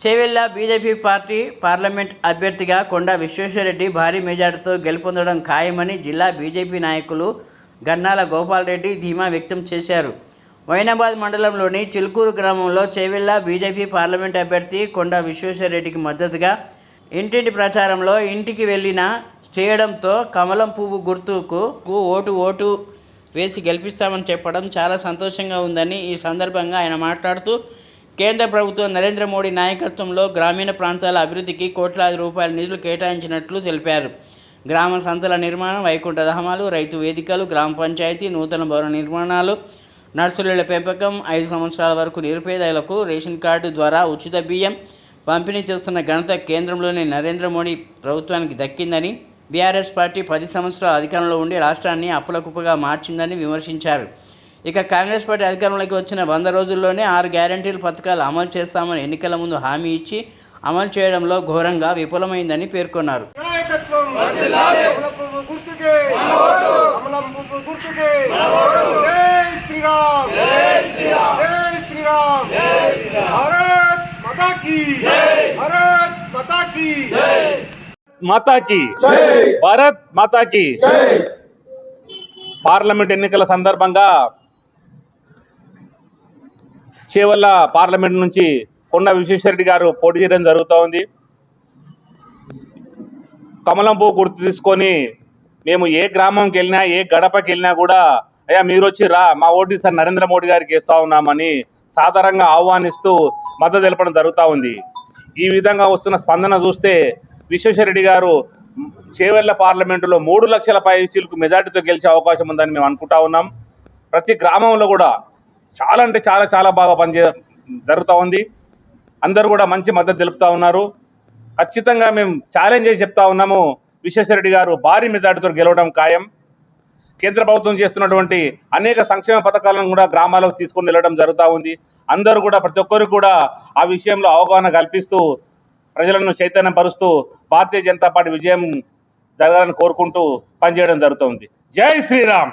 Chevella BJP party parliament అభ్యర్థిగా కొండా విశ్వేశ్వరరెడ్డి భారీ మెజార్టీతో గెలుపొందడం ఖాయమని జిల్లా బీజేపీ నాయకులు గన్నాల గోపాలరెడ్డి ధీమా వ్యక్తం చేశారు. వైనాబాద్ మండలంలోని చిలుకూరు గ్రామంలో చేవెళ్ళ బీజేపీ పార్లమెంట్ అభ్యర్థి కొండా విశ్వేశ్వరరెడ్డికి మద్దతుగా ఇంటింటి ప్రచారంలో ఇంటికి వెళ్ళిన చేయడంతో కమలం పువ్వు గుర్తుకు ఓటు ఓటు వేసి గెలిపిస్తామని చెప్పడం చాలా సంతోషంగా ఉందని ఈ సందర్భంగా ఆయన మాట్లాడుతూ కేంద్ర ప్రభుత్వం నరేంద్ర మోడీ నాయకత్వంలో గ్రామీణ ప్రాంతాల అభివృద్ధికి కోట్లాది రూపాయల నిధులు కేటాయించినట్లు తెలిపారు. గ్రామ సంతల నిర్మాణం వైకుంఠ దహమాలు రైతు వేదికలు గ్రామ పంచాయతీ నూతన భవన నిర్మాణాలు నర్సుల పెంపకం ఐదు సంవత్సరాల వరకు నిరుపేదలకు రేషన్ కార్డు ద్వారా ఉచిత బియ్యం పంపిణీ చేస్తున్న ఘనత కేంద్రంలోని నరేంద్ర మోడీ ప్రభుత్వానికి దక్కిందని బీఆర్ఎస్ పార్టీ పది సంవత్సరాల అధికారంలో ఉండి రాష్ట్రాన్ని అప్పులకుప్పగా మార్చిందని విమర్శించారు. ఇక కాంగ్రెస్ పార్టీ అధికారంలోకి వచ్చిన వంద రోజుల్లోనే ఆరు గ్యారంటీల పథకాలు అమలు చేస్తామని ఎన్నికల ముందు హామీ ఇచ్చి అమలు చేయడంలో ఘోరంగా విఫలమైందని పేర్కొన్నారు. నాయకత్వం కమలం పువ్వు గుర్తుకే. కమలం పువ్వు గుర్తుకే. జై శ్రీరామ్. జై శ్రీరామ్. భారత్ మాతా కీ. భారత్ మాతా కీ. మాతాకి భారత్ మాతాకి పార్లమెంట్ ఎన్నికల సందర్భంగా చేవల్ల పార్లమెంట్ నుంచి కొండ విశ్వేశ్వరరెడ్డి గారు పోటీ చేయడం జరుగుతూ ఉంది. కమలం పువ్వు గుర్తు తీసుకొని మేము ఏ గ్రామంకి వెళ్ళినా ఏ గడపకి వెళ్ళినా కూడా అయ్యా మీరు వచ్చి రా మా ఓటు సార్ నరేంద్ర మోడీ గారికి ఇస్తా ఉన్నామని సాధారణంగా ఆహ్వానిస్తూ మద్దతు తెలపడం జరుగుతూ ఉంది. ఈ విధంగా వస్తున్న స్పందన చూస్తే విశ్వేశ్వరరెడ్డి గారు చేవెళ్ళ పార్లమెంటులో మూడు లక్షల పై సీలకు మెజార్టీతో గెలిచే అవకాశం ఉందని మేము అనుకుంటా ఉన్నాం. ప్రతి గ్రామంలో కూడా చాలా అంటే చాలా చాలా బాగా పనిచే జరుగుతూ ఉంది. అందరూ కూడా మంచి మద్దతు తెలుపుతా ఉన్నారు. ఖచ్చితంగా మేము ఛాలెంజ్ చేసి చెప్తా ఉన్నాము. విశ్వేశ్వరరెడ్డి గారు భారీ మెజార్టీతో గెలవడం ఖాయం. కేంద్ర ప్రభుత్వం చేస్తున్నటువంటి అనేక సంక్షేమ పథకాలను కూడా గ్రామాలకు తీసుకొని వెళ్ళడం జరుగుతూ ఉంది. అందరూ కూడా ప్రతి ఒక్కరు కూడా ఆ విషయంలో అవగాహన కల్పిస్తూ ప్రజలను చైతన్యం పరుస్తూ భారతీయ జనతా పార్టీ విజయం జరగాలని కోరుకుంటూ పనిచేయడం జరుగుతుంది. జై శ్రీరామ్!